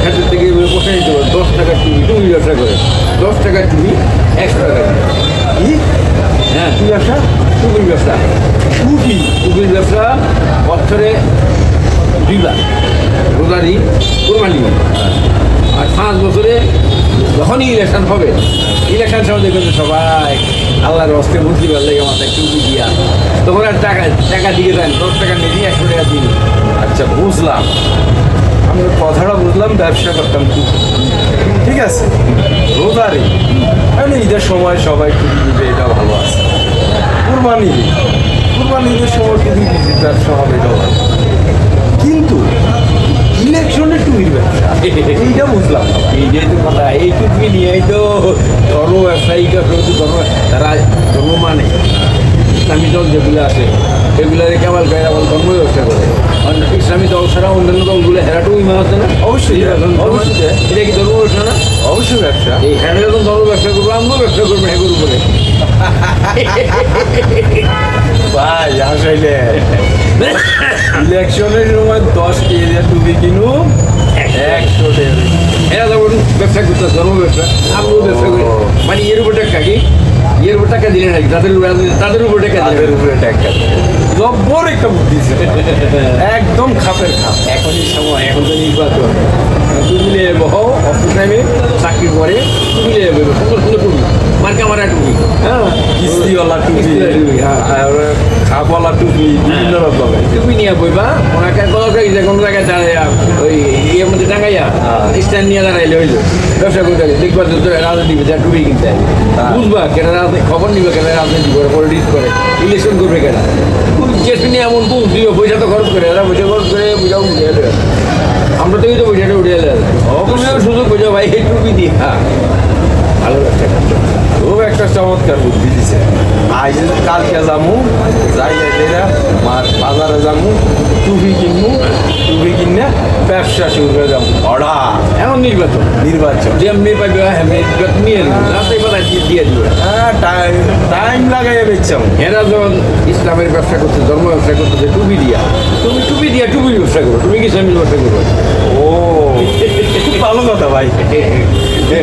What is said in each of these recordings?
ক্ষেত্র থেকে বসে নিতে পারেন দশ টাকার টুপি টুপি ব্যবসা করে। দশ টাকার টুপি একশো টাকা। কি? হ্যাঁ কি ব্যবসা টুপির ব্যবসা টুপি টুপির ব্যবসা বছরে দুইবার রোজারি কোরবানি। আর পাঁচ বছরে যখনই ইলেকশন হবে ইলেকশন সময় দেখবেন সবাই আল্লাহর হস্তে মুক্তি পারলে মাথায় টুপি দিয়া। তখন আর টাকা টাকা দিয়ে দেন দশ টাকা নিয়ে একশো টাকা দিন আচ্ছা বুঝলাম। আমি কথাটা বুঝলাম ব্যবসা করতাম ঠিক আছে। রোজারি এখন ঈদের সময় সবাই টুপি দিবে এটা ভালো আছে। কুরবানি কুরবানি ঈদের সময় কিন্তু ব্যবসা হবে এটা কিন্তু এইটা বুঝলাম এই যেহেতু কথা এই টুপি নিয়েই তো ধর্ম ব্যবসায়ীরা ধর্ম তারা ধর্ম মানে। ইসলামী দল যেগুলো আছে এগুলারে কেবল আবার ধর্ম ব্যবসা করে। ইসলামী দল ছাড়া অন্যান্য দলগুলো হেরাটু ইমান আছে না? অবশ্যই, অবশ্যই। এটা কি ধর্ম ব্যবসা না? অবশ্যই ব্যবসা। এই হ্যাঁ যখন ধর্ম ব্যবসা করব আমিও ব্যবসা করব করব বলে। ভাই ইলেকশনের সময় দশ কেজি টুপি কিনু একশো টাকা ব্যবসা করতে ধর্ম ব্যবসা মানে এর উপর টাকা কি এর উপর দিলে নাকি তাদের উপর তাদের উপর টাকা একটা বুদ্ধি একদম খাপের খাপ এখনই সময় এখন তো নির্বাচন তুমি নিয়ে বহো টাইমে চাকরি করে সুন্দর সুন্দর টুপি মার্কা মারা টুপি হ্যাঁ কিস্তিওয়ালা টুপি। খাপওয়ালা টুপি বিভিন্ন রকমের টুপি নিয়ে বইবা ওনাকে টাকা কোনো জায়গায় টাঙ্গাইয়া। স্ট্যান্ড নিয়ে দাঁড়াইলে হইল। ব্যবসা করতে গেলে দেখবা যে তোর রাজনীতি যা টুপি কিনতে হ্যাঁ। বুঝবা কেন রাজনীতি খবর নিবে কেন রাজনীতি করে পলিটিক্স করে ইলেকশন করবে কেন চেষ্টা এমন বুঝ দিও পয়সা তো খরচ করে এরা পয়সা খরচ করে বুঝাও বুঝে আমরা তো তো পয়সাটা উঠে এলো তুমিও সুযোগ বুঝো ভাই এই টুপি দিয়ে? ভালো করছ খুব একটা চমৎকার বুদ্ধি দিছে। আজ কালকে যামু যাই মার বাজারে যামু টুপি কিনমু। টুপি কিনে ব্যবসা শুরু করে যাব অর্ডার এখন নির্বাচন। নির্বাচন। যেমনি পাইবে হ্যাঁ নির্বাচন নিয়ে নিবে। রাস্তায় পাতা দিয়ে দিবে। হ্যাঁ টাইম টাইম লাগাইয়া বেচাম এরা যখন ইসলামের ব্যবসা করছে ধর্ম ব্যবসা করতেছে টুপি দিয়া। তুমি টুপি দিয়া টুপি ব্যবসা করো তুমি কি ইসলামের ব্যবসা করো? ও ভালো কথা ভাই।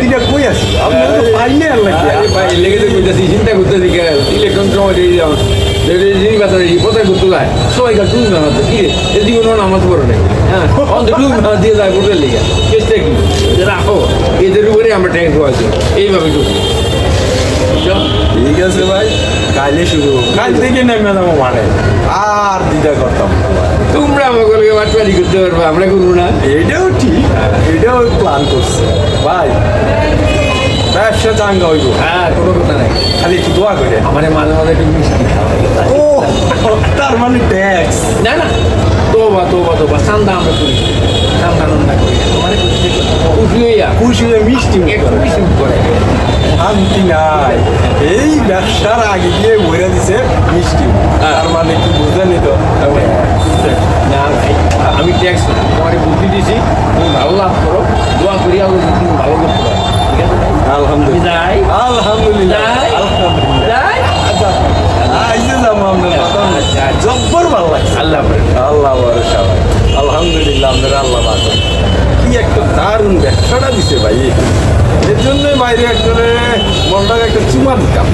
এটা কই আছি আপনার তো পাইনি আর লাগে ভাই লেগে তো কইতাছি চিন্তা করতেছি কে? ইলেকশন সময় দিয়ে যাও নির্বাচন কোথায় করতে যায়? সবাই কার টুপি কি রে? এ জীবনও নামাজ পড়ে নাই। হ্যাঁ অন্ত দিয়ে যায় ভোটের লিগে চেষ্টা কি রাখো এদের উপরে আমরা ট্যাক্স পাচ্ছি এইভাবে ঠিক আছে ভাই কালে শুরু কাল থেকে নেমে যাব মানে। আর দিদা করতাম। তোমরা আমাকে বাটপারি করতে পারবে আমরা করব না। এটাও ঠিক এটাও প্ল্যান করছে। ভাই ব্যবসা চাঙ্গা হইব। হ্যাঁ কোনো কথা দোয়া করে। আমার মাঝে মাঝে একটু মিশানি ও তার মানে ট্যাক্স। না না তোবা তোবা তোবা সান্দা আমরা করি। সান্দা নন্দা করি। তোমার খুশি হইয়া খুশি হয়ে মিষ্টি একটু করে। মিশি করে। শান্তি নাই। এই ব্যবসার আগে গিয়ে বইরা দিছে মিষ্টি মুখ। তার মানে কি বুঝেনি তো না ভাই আমি ট্যাক্স তোমার বুদ্ধি দিছি তুমি ভালো লাভ করো দোয়া করি আলো তুমি ভালো করতে পারো ঠিক আছে আলহামদুলিল্লাহ যাই আলহামদুলিল্লাহ যাই আলহামদুলিল্লাহ যাই আচ্ছা আইসে যাব আপনার কথা আচ্ছা, আচ্ছা। জব্বর ভালো লাগছে আল্লাহ হাফেজ। আল্লাহ ভরসা ভাই আলহামদুলিল্লাহ আল্লাহ কি একটা দারুণ ব্যাখ্যাটা দিছে ভাই। এর জন্যই বাইরে একজনে মনটাকে একটা চুমা দিতাম।